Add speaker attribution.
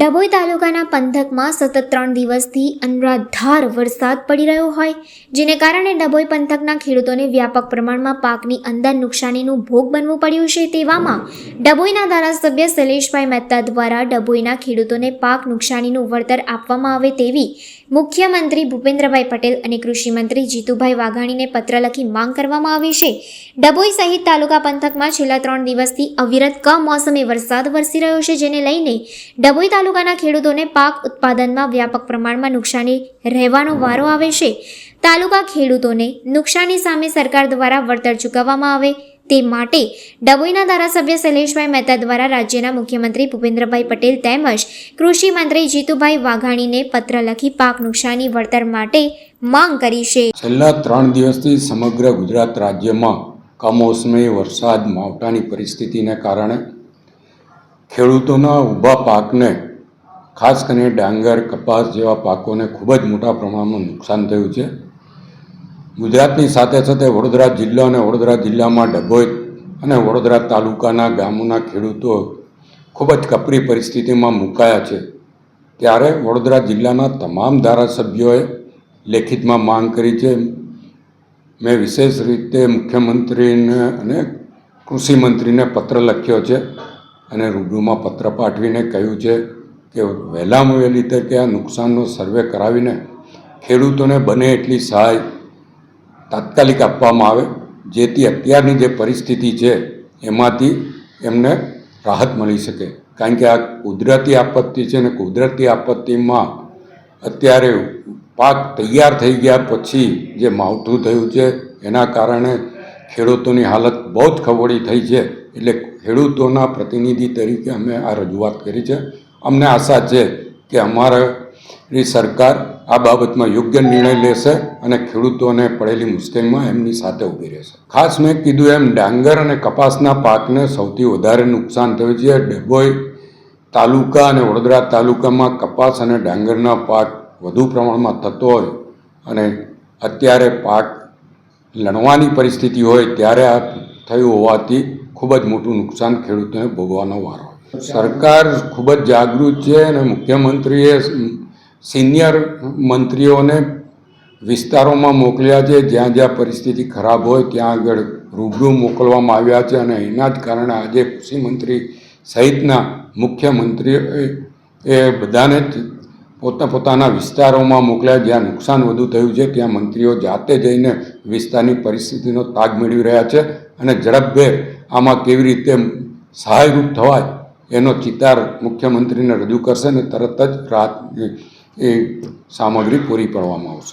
Speaker 1: ડભોઈ તાલુકાના પંથકમાં સતત ત્રણ દિવસથી અનરાધાર વરસાદ પડી રહ્યો હોય, જેને કારણે ડભોઈ પંથકના ખેડૂતોને વ્યાપક પ્રમાણમાં પાકની અંદર નુકસાનીનું ભોગ બનવું પડ્યું છે. તેવામાં ડભોઈના ધારાસભ્ય શૈલેષભાઈ મહેતા દ્વારા ડભોઈના ખેડૂતોને પાક નુકસાનીનું વળતર આપવામાં આવે તેવી મુખ્યમંત્રી ભૂપેન્દ્રભાઈ પટેલ અને કૃષિમંત્રી જીતુભાઈ વાઘાણીને પત્ર લખી માંગ કરવામાં આવી છે. ડભોઈ સહિત તાલુકા પંથકમાં છેલ્લા ત્રણ દિવસથી અવિરત કમોસમે વરસાદ વરસી રહ્યો છે, જેને લઈને ડભોઈ તાલુકાના ખેડૂતોને પાક ઉત્પાદનમાં વ્યાપક પ્રમાણમાં નુકસાની રહેવાનો વારો આવે છે. તાલુકા ખેડૂતોને નુકસાની સામે સરકાર દ્વારા વળતર ચૂકવવામાં આવે તે માટે ડભોઈના ધારાસભ્ય શૈલેષભાઈ મહેતા દ્વારા રાજ્યના મુખ્યમંત્રી ભૂપેન્દ્રભાઈ પટેલ તેમજ કૃષિ મંત્રી જીતુભાઈ વાઘાણીને પત્ર લખી પાક નુકસાની વળતર માટે માંગ કરી છે.
Speaker 2: છેલ્લા ત્રણ દિવસથી સમગ્ર ગુજરાત રાજ્યમાં કમોસમી વરસાદ, માવઠાની પરિસ્થિતિને કારણે ખેડૂતોના ઊભા પાકને, ખાસ કરીને ડાંગર, કપાસ જેવા પાકોને ખૂબ જ મોટા પ્રમાણમાં નુકસાન થયું છે. ગુજરાતની સાથે સાથે વડોદરા જિલ્લો અને વડોદરા જિલ્લામાં ડભોઈ અને વડોદરા તાલુકાના ગામોના ખેડૂતો ખૂબ જ કપરી પરિસ્થિતિમાં મુકાયા છે. ત્યારે વડોદરા જિલ્લાના તમામ ધારાસભ્યોએ લેખિતમાં માંગ કરી છે. મેં વિશેષ રીતે મુખ્યમંત્રીને અને કૃષિ મંત્રીને પત્ર લખ્યો છે અને રૂબરૂમાં પત્ર પાઠવીને કહ્યું છે કે વહેલામાં વહેલી તકે આ નુકસાનનો સર્વે કરાવીને ખેડૂતોને બને એટલી સહાય તાત્કાલિક આપવામાં આવે. જેથી અત્યારની જે પરિસ્થિતિ છે, એમાંથી એમને રાહત મળી શકે. કારણ કે આ કુદરતી આપત્તિ છે ને કુદરતી આપત્તિમાં અત્યારે પાક તૈયાર થઈ ગયા પછી જે માવઠું થયું છે, એના કારણે ખેડૂતોની હાલત બહુ જ ખવડી થઈ છે. એટલે ખેડૂતોના પ્રતિનિધિ તરીકે અમે આ રજૂઆત કરી છે. અમને આશા છે કે અમારી સરકાર આ બાબતમાં યોગ્ય નિર્ણય લેશે અને ખેડૂતોને પડેલી મુશ્કેલીમાં એમની સાથે ઊભી રહેશે. ખાસ મેં કીધું એમ, ડાંગર અને કપાસના પાકને સૌથી વધારે નુકસાન થયું છે. ડભોઈ તાલુકા અને વડોદરા તાલુકામાં કપાસ અને ડાંગરના પાક વધુ પ્રમાણમાં થતો હોય અને અત્યારે પાક લણવાની પરિસ્થિતિ હોય ત્યારે આ થયું હોવાથી ખૂબ જ મોટું નુકસાન ખેડૂતોને ભોગવાનો વારો. સરકાર ખૂબ જ જાગૃત છે અને મુખ્યમંત્રીએ સિનિયર મંત્રીઓને વિસ્તારોમાં મોકલ્યા છે. જ્યાં જ્યાં પરિસ્થિતિ ખરાબ હોય ત્યાં આગળ રૂબરૂ મોકલવામાં આવ્યા છે અને એના જ કારણે આજે કૃષિ મંત્રી સહિતના મુખ્યમંત્રીઓ એ બધાને પોતા પોતાના વિસ્તારોમાં મોકલ્યા. જ્યાં નુકસાન વધુ થયું છે ત્યાં મંત્રીઓ જાતે જઈને વિસ્તારની પરિસ્થિતિનો તાગ મેળવી રહ્યા છે અને ઝડપભેર આમાં કેવી રીતે સહાયરૂપ થવાય એનો ચિતાર મુખ્યમંત્રીને રજૂ કરશે ને તરત જ રાહત એ સામગ્રી પૂરી પાડવામાં આવશે.